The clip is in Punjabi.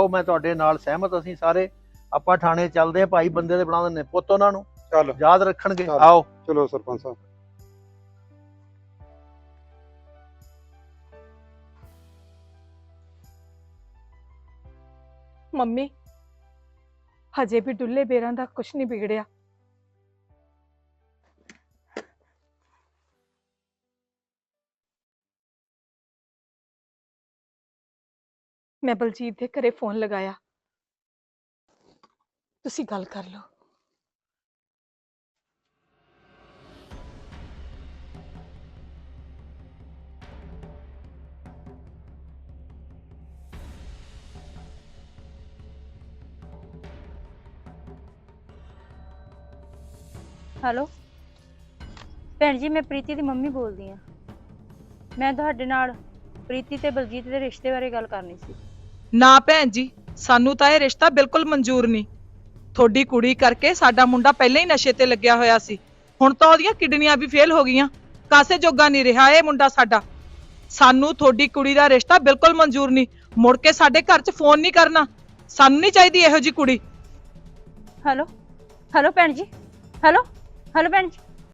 ਉਹ ਮੈਂ ਤੁਹਾਡੇ ਨਾਲ ਸਹਿਮਤ ਅਸੀਂ ਸਾਰੇ ਆਪਾਂ ਥਾਣੇ ਚੱਲਦੇ ਆ ਭਾਈ ਬੰਦੇ ਦੇ ਬਣਾ ਦਿੰਦੇ ਪੁੱਤ ਉਹਨਾਂ ਨੂੰ। ਚੱਲ। ਯਾਦ ਰੱਖਣਗੇ। ਆਓ। ਚਲੋ ਸਰਪੰਚ ਸਾਹਿਬ। ਮੰਮੀ ਹਜੇ ਵੀ ਡੁੱਲੇ ਬੇਰਾਂ ਦਾ ਕੁਛ ਨਹੀਂ ਵਿਗੜਿਆ। ਮੈਂ ਬਲਜੀਤ ਦੇ ਘਰੇ ਫੋਨ ਲਗਾਇਆ। ਤੁਸੀਂ ਗੱਲ ਕਰ ਲਓ। ਹੈਲੋ ਭੈਣ ਜੀ, ਮੈਂ ਪ੍ਰੀਤੀ ਦੀ ਮੰਮੀ ਬੋਲਦੀ ਆ। ਮੈਂ ਤੁਹਾਡੇ ਨਾਲ ਪ੍ਰੀਤੀ ਤੇ ਬਲਜੀਤ ਦੇ ਰਿਸ਼ਤੇ ਬਾਰੇ ਗੱਲ ਕਰਨੀ ਸੀ। ਨਾ ਭੈਣ ਜੀ, ਸਾਨੂੰ ਤਾਂ ਇਹ ਰਿਸ਼ਤਾ ਬਿਲਕੁਲ ਮਨਜ਼ੂਰ ਨਹੀਂ। ਤੁਹਾਡੀ ਕੁੜੀ ਕਰਕੇ ਸਾਡਾ ਮੁੰਡਾ ਪਹਿਲਾਂ ਹੀ ਨਸ਼ੇ ਤੇ ਲੱਗਿਆ ਹੋਇਆ ਸੀ। ਹੁਣ ਤਾਂ ਉਹਦੀਆਂ ਕਿਡਨੀਆਂ ਵੀ ਫੇਲ ਹੋ ਗਈਆਂ। ਕਾਸੇ ਜੋਗਾ ਨਹੀਂ ਰਿਹਾ ਇਹ ਮੁੰਡਾ ਸਾਡਾ। ਸਾਨੂੰ ਤੁਹਾਡੀ ਕੁੜੀ ਦਾ ਰਿਸ਼ਤਾ ਬਿਲਕੁਲ ਮਨਜ਼ੂਰ ਨਹੀਂ। ਮੁੜ ਕੇ ਸਾਡੇ ਘਰ 'ਚ ਫੋਨ ਨਹੀਂ ਕਰਨਾ। ਸਾਨੂੰ ਨਹੀਂ ਚਾਹੀਦੀ ਇਹੋ ਜੀ ਕੁੜੀ। ਹੈਲੋ? ਹੈਲੋ ਭੈਣ ਜੀ? ਹੈਲੋ? ਹੈਲੋ ਭੈਣ ਜੀ?